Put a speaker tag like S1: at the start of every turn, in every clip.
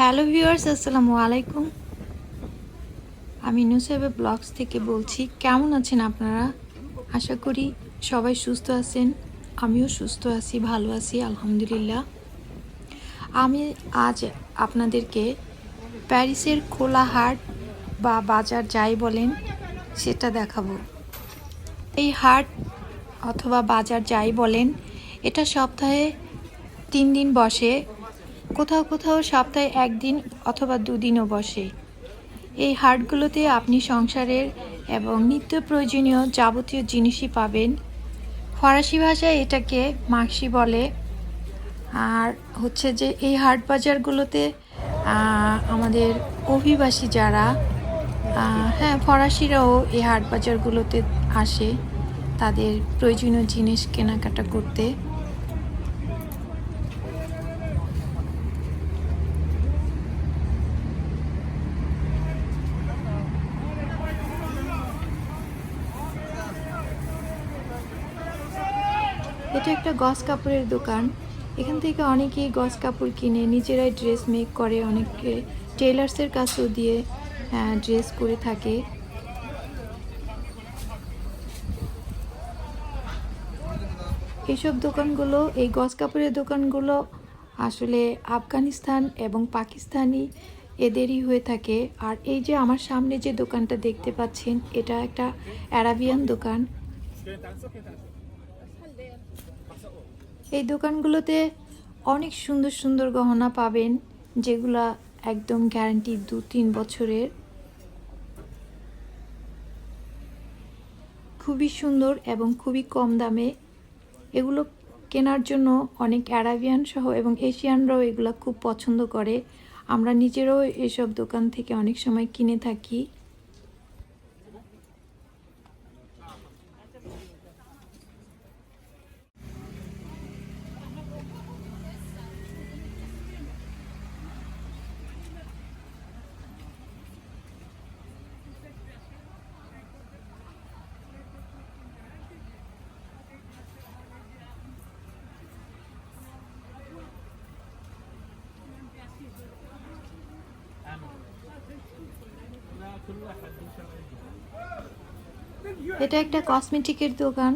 S1: Hello viewers, আসসালামু আলাইকুম। আমি নুসাইবা ব্লগস থেকে বলছি, কেমন আছেন আপনারা? আশা করি সবাই সুস্থ আছেন, আমিও সুস্থ আছি, ভালো আছি, আলহামদুলিল্লাহ। আমি আজ আপনাদেরকে প্যারিসের খোলা হাট বা বাজার যাই বলেন, সেটা দেখাবো। এই হাট অথবা বাজার যাই বলেন, এটা সপ্তাহে তিন দিন বসে কোথাও কোথাও সপ্তাহে একদিন অথবা দুদিনও বসে। এই হাটগুলোতে আপনি সংসারের এবং নিত্য প্রয়োজনীয় যাবতীয় জিনিসই পাবেন। ফরাসি ভাষায় এটাকে মাক্সি বলে। আর হচ্ছে যে এই হাট বাজারগুলোতে আমাদের অভিবাসী যারা হ্যাঁ ফরাসিরাও এই হাট বাজারগুলোতে আসে তাদের প্রয়োজনীয় জিনিস কেনাকাটা করতে। এটা একটা গস কাপড়ের দোকান। এখান থেকে অনেকেই গস কাপড় কিনে নিজেরাই ড্রেস মেক করে, অনেকে টেলার্সের কাছেও দিয়ে ড্রেস করে থাকে। এইসব দোকানগুলো, এই গস কাপড়ের দোকানগুলো আসলে আফগানিস্তান এবং পাকিস্তানি এদেরই হয়ে থাকে। আর এই যে আমার সামনে যে দোকানটা দেখতে পাচ্ছেন, এটা একটা অ্যারাবিয়ান দোকান। এই দোকানগুলোতে অনেক সুন্দর সুন্দর গহনা পাবেন, যেগুলা একদম গ্যারান্টি দু তিন বছরের। খুবই সুন্দর এবং খুবই কম দামে। এগুলো কেনার জন্য অনেক অ্যারাবিয়ান সহ এবং এশিয়ানরাও এগুলো খুব পছন্দ করে। আমরা নিজেরাও এসব দোকান থেকে অনেক সময় কিনে থাকি। এটা একটা কসমেটিকের দোকান।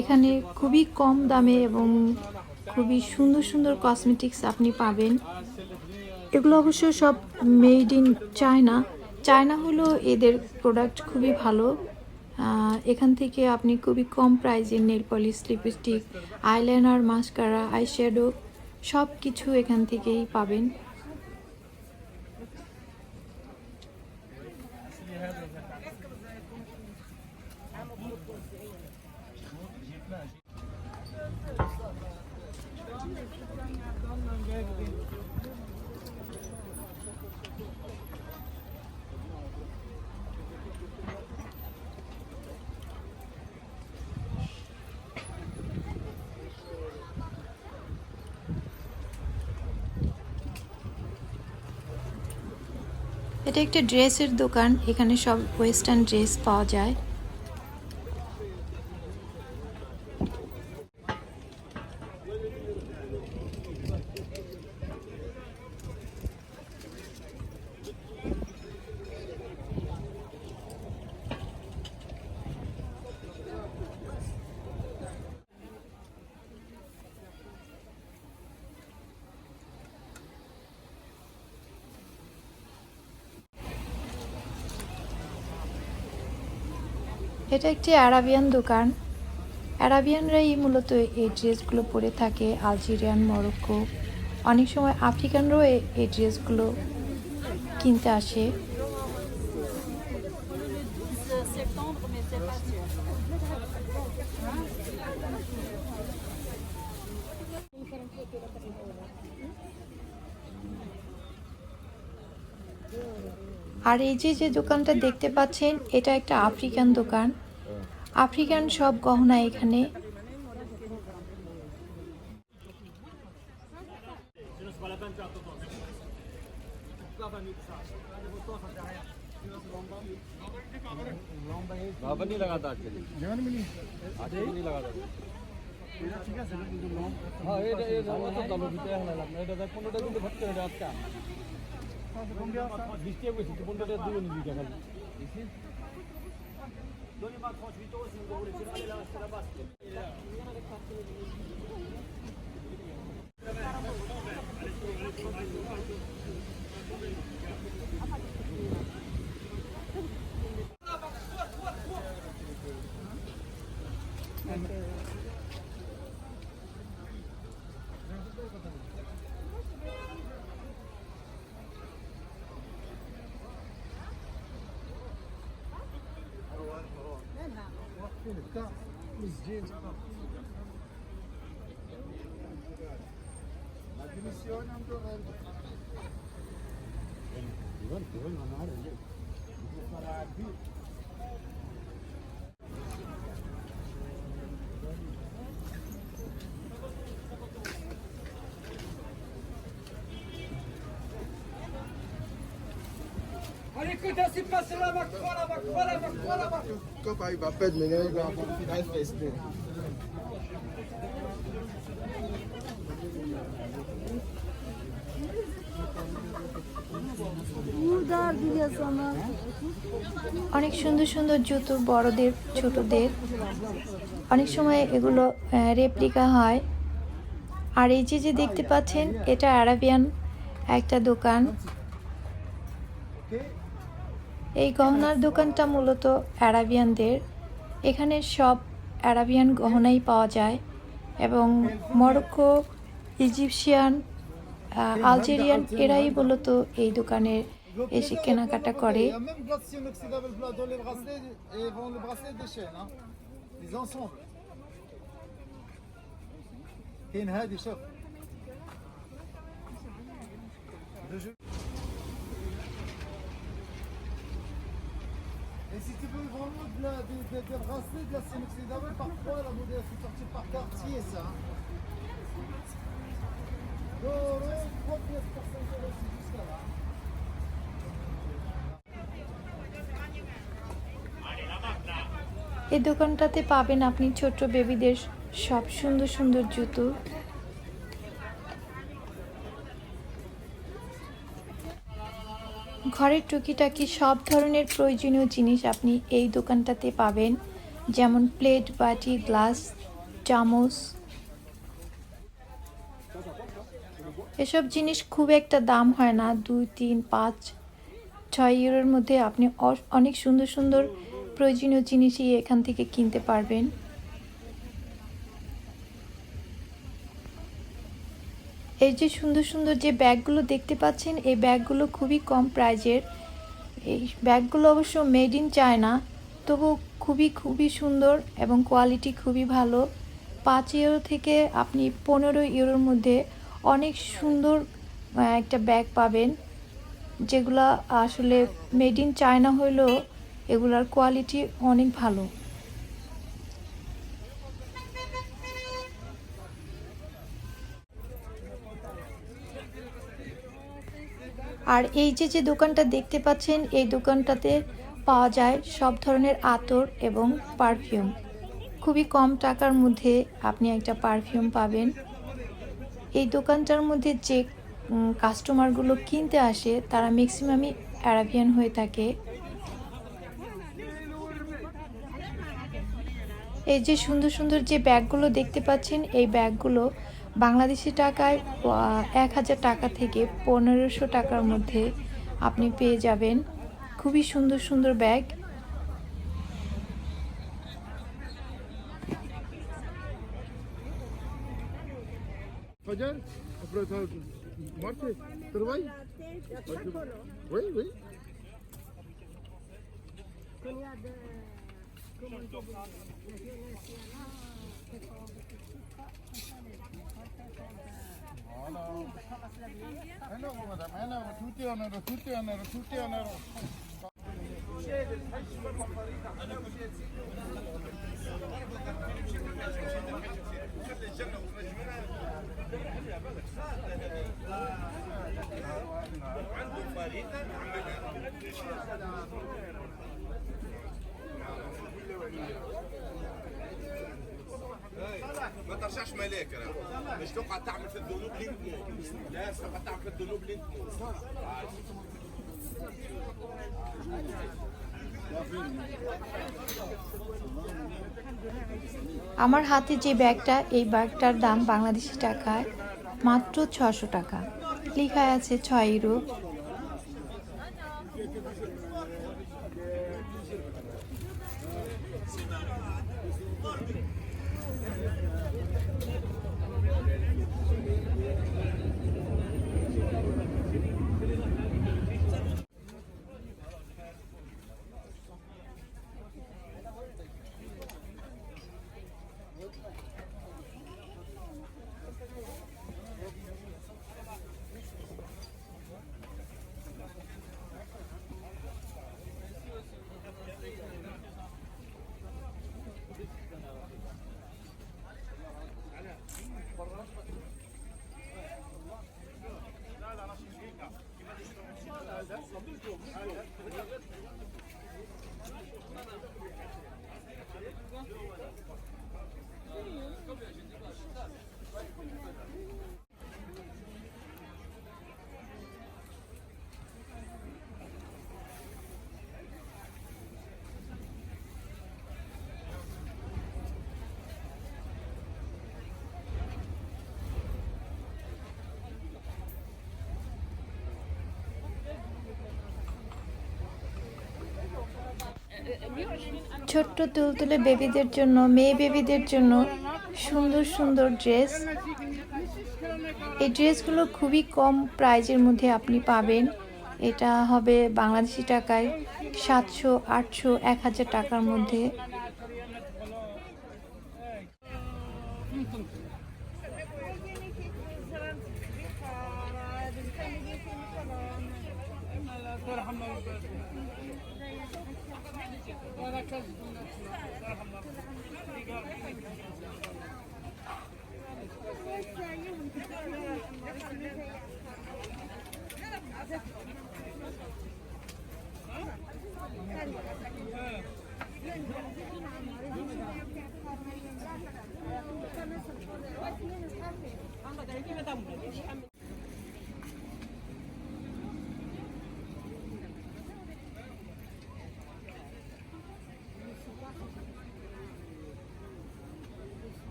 S1: এখানে খুবই কম দামে এবং খুবই সুন্দর সুন্দর কসমেটিক্স আপনি পাবেন। এগুলো অবশ্য সব মেড ইন চায়না। চায়না হলো এদের প্রোডাক্ট খুবই ভালো। এখান থেকে আপনি খুবই কম প্রাইজের nail polish, lipstick, eyeliner, mascara, eyeshadow সব কিছু এখান থেকেই পাবেন। এটা একটা ড্রেসের দোকান এখানে সব ওয়েস্টার্ন ড্রেস পাওয়া যায়। এটা একটি আরাবিয়ান দোকান। আরাবিয়ানরাই মূলত এই ড্রেসগুলো পরে থাকে, আলজেরিয়ান, মরক্কো। অনেক সময় আফ্রিকানরাও এই ড্রেসগুলো কিনতে আসে। আর এই যে যে দোকানটা দেখতে পাচ্ছেন এটা একটা আফ্রিকান দোকান। আফ্রিকান সব গহনা এখানে।
S2: 미스테이크 있을 때 본다 내가 누르는 게 약간 너네 막더 뒤쪽으로 쓰는데 우리
S3: 지나가려고 쓰라봤을 때 Thank you. corta os jeans. La divisione è un torrente. Ivan, Ivan, non ha ragione. Fest.
S1: অনেক সুন্দর সুন্দর জুতো বড়দের ছোটদের। অনেক সময় এগুলো রেপ্লিকা হয়। আর এই যে যে দেখতে পাচ্ছেন এটা আরাবিয়ান একটা দোকান। এই গহনার দোকানটা মূলত আরাবিয়ানদের এখানে সব আরাবিয়ান গহনাই পাওয়া যায় এবং মরক্কো, ইজিপশিয়ান আলজেরিয়ান এরাই মূলত এই দোকানে এসে কেনাকাটা করে।
S3: Il y a Et si tu veux vraiment de la, des, des, des bracelets de l'acier inoxydable, parfois la modèle est sortie par quartier ça. L'euro, 3 pièces pour 5 euros, c'est jusqu'à là.
S1: এই দোকানটাতে পাবেন আপনি ছোট্ট বেবিদের সব সুন্দর সুন্দর জুতো ঘরের টুকিটাকি সব ধরনের প্রয়োজনীয় জিনিস আপনি এই দোকানটাতে পাবেন, যেমন প্লেট, বাটি, গ্লাস, চামচ। এসব জিনিস খুব একটা দাম হয় না, দুই, তিন, পাঁচ, ছয় ইউরোর মধ্যে আপনি অনেক সুন্দর সুন্দর প্রয়োজনীয় জিনিসই এখান থেকে কিনতে পারবেন। এই যে সুন্দর সুন্দর যে ব্যাগগুলো দেখতে পাচ্ছেন, এই ব্যাগগুলো খুবই কম প্রাইজের। এই ব্যাগগুলো অবশ্য মেড ইন চায়না তবু খুবই খুবই সুন্দর এবং কোয়ালিটি খুবই ভালো। পাঁচ ইউরো থেকে আপনি পনেরো ইউরোর মধ্যে অনেক সুন্দর একটা ব্যাগ পাবেন। যেগুলা আসলে মেড ইন চায়না হলেও এগুলার কোয়ালিটি অনেক ভালো। আর এই যে যে দোকানটা দেখতে পাচ্ছেন, এই দোকানটাতে পাওয়া যায় সব ধরনের আতর এবং পারফিউম। খুবই কম টাকার মধ্যে আপনি একটা পারফিউম পাবেন। এই দোকানটার মধ্যে যে কাস্টমারগুলো কিনতে আসে, তারা ম্যাক্সিমামই অ্যারাবিয়ান হয়ে থাকে। এই যে সুন্দর সুন্দর যে ব্যাগগুলো দেখতে পাচ্ছেন, এই ব্যাগগুলো বাংলাদেশি টাকায় এক হাজার টাকা থেকে পনেরোশো টাকার মধ্যে আপনি পেয়ে যাবেন। খুবই সুন্দর সুন্দর
S3: bag. tutti onoro, tutti onoro, tutti onoro. عندهم
S4: فريدة عندك ملاك راه. مش تقعد تعمل في الذنوب لين تموت لا تقعد تعمل في الذنوب لين تموت
S1: আমার হাতে যে ব্যাগটা এই ব্যাগটার দাম বাংলাদেশি টাকায় মাত্র ছশো টাকা লেখা আছে ছয় ইউরো ছোট্ট তুলতুলে বেবিদের জন্য, মেয়ে বেবিদের জন্য সুন্দর সুন্দর ড্রেস। এই ড্রেসগুলো খুবই কম প্রাইজের মধ্যে আপনি পাবেন। এটা হবে বাংলাদেশি টাকায় সাতশো, আটশো, এক হাজার টাকার মধ্যে। kalın.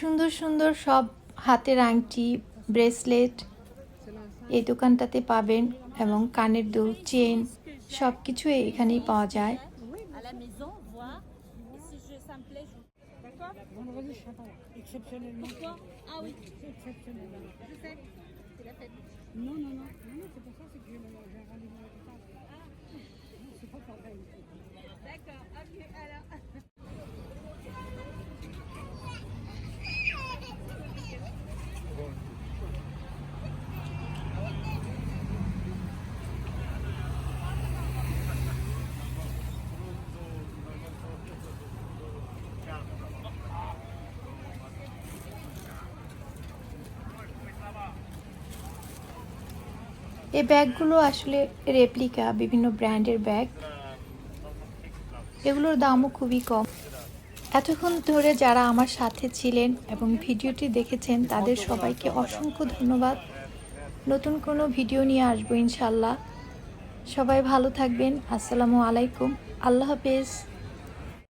S1: সুন্দর সুন্দর সব হাতের আংটি ব্রেসলেট এই দোকানটাতে পাবেন এবং কানের দুল চেন সব কিছু এখানেই পাওয়া যায়।
S5: À la maison,
S1: এই ব্যাগগুলো আসলে রেপ্লিকা বিভিন্ন ব্র্যান্ডের ব্যাগ। এগুলোর দামও খুবই কম। এতক্ষণ ধরে যারা আমার সাথে ছিলেন এবং ভিডিওটি দেখেছেন, তাদের সবাইকে অসংখ্য ধন্যবাদ। নতুন কোনো ভিডিও নিয়ে আসব ইনশাল্লাহ সবাই ভালো থাকবেন। আসসালামু আলাইকুম। আল্লাহ হাফেজ।